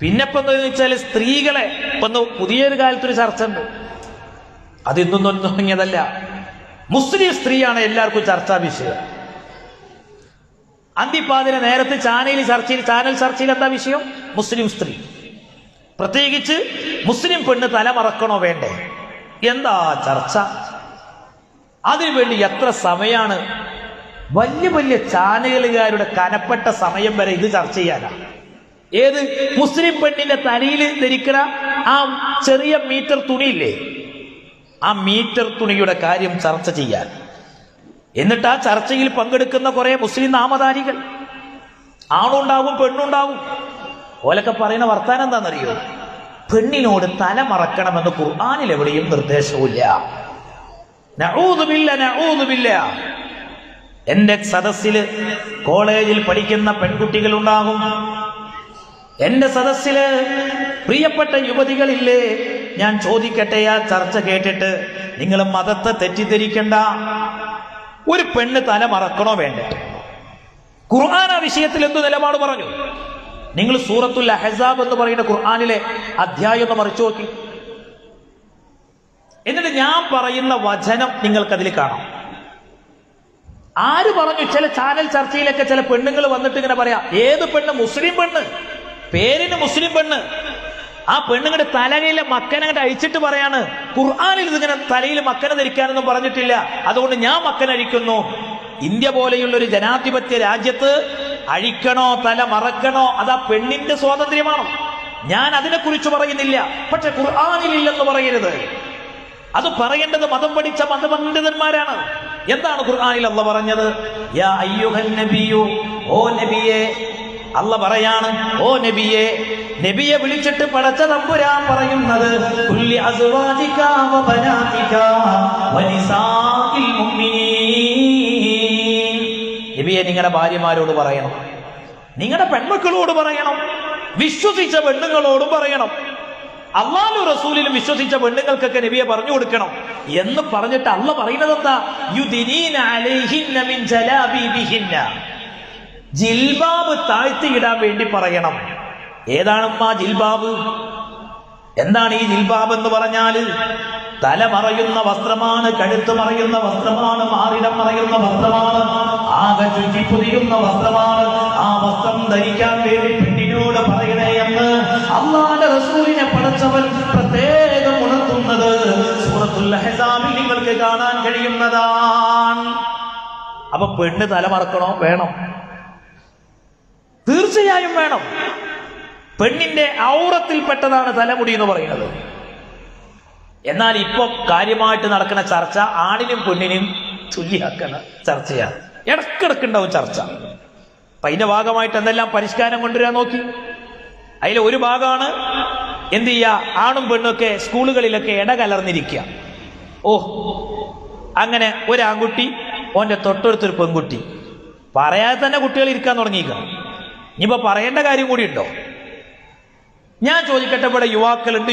പിന്നെ ഇപ്പൊ എന്താന്ന് വെച്ചാൽ സ്ത്രീകളെ ഇപ്പൊ പുതിയൊരു കാലത്തൊരു ചർച്ച ഉണ്ട്. അതിന്നും തുടങ്ങിയതല്ല മുസ്ലിം സ്ത്രീയാണ് എല്ലാവർക്കും ചർച്ചാ വിഷയം. അന്തിപ്പാതിന് നേരത്തെ ചാനലിൽ ചർച്ചയിൽ ചാനൽ ചർച്ചയിൽ എന്താ വിഷയം? മുസ്ലിം സ്ത്രീ. പ്രത്യേകിച്ച് മുസ്ലിം പെണ്ണ് തലമറക്കണോ വേണ്ടേ? എന്താ ചർച്ച? അതിനുവേണ്ടി എത്ര സമയമാണ് വലിയ വലിയ ചാനലുകാരുടെ കനപ്പെട്ട സമയം വരെ ഇത് ചർച്ച ചെയ്യാനാണ് ഏത് മുസ്ലിം പെണ്ണിന്റെ തലയിൽ ധരിക്കണ ആ ചെറിയ മീറ്റർ തുണിയില്ലേ? ആ മീറ്റർ തുണിയുടെ കാര്യം ചർച്ച ചെയ്യാൻ. എന്നിട്ട് ആ ചർച്ചയിൽ പങ്കെടുക്കുന്ന കുറെ മുസ്ലിം നാമധാരികൾ. ആണുണ്ടാകും പെണ്ണുണ്ടാകും ഓലൊക്കെ പറയുന്ന വർത്താനം എന്താണെന്നറിയോ? പെണ്ണിനോട് തല മറക്കണമെന്ന് ഖുർആാനിൽ എവിടെയും നിർദ്ദേശവുമില്ല. എന്റെ സദസ്സിൽ കോളേജിൽ പഠിക്കുന്ന പെൺകുട്ടികൾ ഉണ്ടാകും എന്റെ സദസ്സിൽ പ്രിയപ്പെട്ട യുവതികളില്ലേ ഞാൻ ചോദിക്കട്ടെ ആ ചർച്ച കേട്ടിട്ട്. നിങ്ങൾ മതത്തെ തെറ്റിദ്ധരിക്കണ്ട. ഒരു പെണ്ണ് തല മറക്കണോ വേണ്ട? ഖുർആൻ ആ വിഷയത്തിൽ എന്ത് നിലപാട് പറഞ്ഞു? നിങ്ങൾ സൂറത്തുൽ അഹസാബ് എന്ന് പറയുന്ന ഖുർആാനിലെ അധ്യായം ഒന്ന് മറിച്ചു നോക്കി. എന്നിട്ട് ഞാൻ പറയുന്ന വചനം നിങ്ങൾക്കതിൽ കാണാം. ആര് പറഞ്ഞു? ചില ചാനൽ ചർച്ചയിലൊക്കെ ചില പെണ്ണുങ്ങൾ വന്നിട്ട് ഇങ്ങനെ പറയാം ഏത് പെണ്ണ്? മുസ്ലിം പെണ്ണ്. പേരിന് മുസ്ലിം പെണ്ണ്. ആ പെണ്ണുങ്ങളുടെ തലയിലെ മക്കനങ്ങട്ട് അഴിച്ചിട്ട് പറയാണ് ഖുർആാനിൽ ഇതിങ്ങനെ തലയിൽ മക്കനെ ധരിക്കാനൊന്നും പറഞ്ഞിട്ടില്ല. അതുകൊണ്ട് ഞാൻ മക്കനഴിക്കുന്നു ഇന്ത്യ പോലെയുള്ള ഒരു ജനാധിപത്യ രാജ്യത്ത് അഴിക്കണോ തല മറക്കണോ അത് ആ പെണ്ണിന്റെ സ്വാതന്ത്ര്യമാണോ? ഞാൻ അതിനെ കുറിച്ച് പറയുന്നില്ല. പക്ഷെ ഖുർആാനിൽ ഇല്ലെന്ന് പറയരുത്. അത് പറയേണ്ടത് മതം പഠിച്ച മതപണ്ഡിതന്മാരാണ് എന്താണ് ഖുർആാനിൽ അല്ല പറഞ്ഞത്? യാ ഓ അല്ല പറയാണ് ഓ നബിയെ നബിയെ വിളിച്ചിട്ട് പടച്ച തമ്പുരാൻ പറയുന്നത് നബിയെ നിങ്ങളുടെ ഭാര്യമാരോട് പറയണം നിങ്ങളുടെ പെൺമക്കളോട് പറയണം വിശ്വസിച്ച പെണ്ണുങ്ങളോടും പറയണം അള്ളാഹു റസൂലിലും വിശ്വസിച്ച പെണ്ണുങ്ങൾക്കൊക്കെ നബിയെ പറഞ്ഞു കൊടുക്കണം എന്ന് പറഞ്ഞിട്ട് അള്ള പറയുന്നത് എന്താ യുദിനീന അലൈഹിന്ന ജലാബീബിഹിന്ന ജിൽബാബ് താഴ്ത്തിയിടാൻ വേണ്ടി പറയണം. ഏതാണമ്മ ജിൽബാബ്? എന്താണ് ഈ ജിൽബാബ് എന്ന് പറഞ്ഞാൽ? തല മറയുന്ന വസ്ത്രമാണ് കഴുത്ത് മറയുന്ന വസ്ത്രമാണ് മാറിടം മറയുന്ന വസ്ത്രമാണ് ആകെ ചുറ്റി പുതിയുന്ന വസ്ത്രമാണ്. ആ വസ്ത്രം ധരിക്കാൻ വേണ്ടി പെണ്ണിനോട് പറയണേ എന്ന് അള്ളാന്റെ റസൂലിനെ പടച്ചവൻ പ്രത്യേകം ഉണർത്തുന്നത് സൂറത്തുൽ നിങ്ങൾക്ക് കാണാൻ കഴിയുന്നതാണ്. അപ്പൊ പെണ്ണ് തല മറക്കണോ? വേണം. തീർച്ചയായും വേണം. പെണ്ണിന്റെ ഔറത്തിൽപ്പെട്ടതാണ് തലമുടി എന്ന് പറയുന്നത്. എന്നാൽ ഇപ്പൊ കാര്യമായിട്ട് നടക്കുന്ന ചർച്ച ആണിനും പെണ്ണിനും തുല്യാക്കുന്ന ചർച്ചയാണ്. ഇടക്കിടക്ക് ഉണ്ടാവും ചർച്ച. അപ്പൊ അതിന്റെ ഭാഗമായിട്ട് എന്തെല്ലാം പരിഷ്കാരം കൊണ്ടുവരാൻ നോക്കി? അതിൽ ഒരു ഭാഗമാണ് എന്ത് ചെയ്യുക? ആണും പെണ്ണൊക്കെ സ്കൂളുകളിലൊക്കെ ഇടകലർന്നിരിക്കുക. ഓ അങ്ങനെ ഒരു ആൺകുട്ടി ഓന്റെ തൊട്ടടുത്തൊരു പെൺകുട്ടി. പറയാതെ തന്നെ കുട്ടികൾ ഇരിക്കാൻ തുടങ്ങിയിരിക്കണം ഇനിയിപ്പോ പറയേണ്ട കാര്യം കൂടി ഉണ്ടോ? ഞാൻ ചോദിക്കട്ടെ ഇവിടെ യുവാക്കളുണ്ട്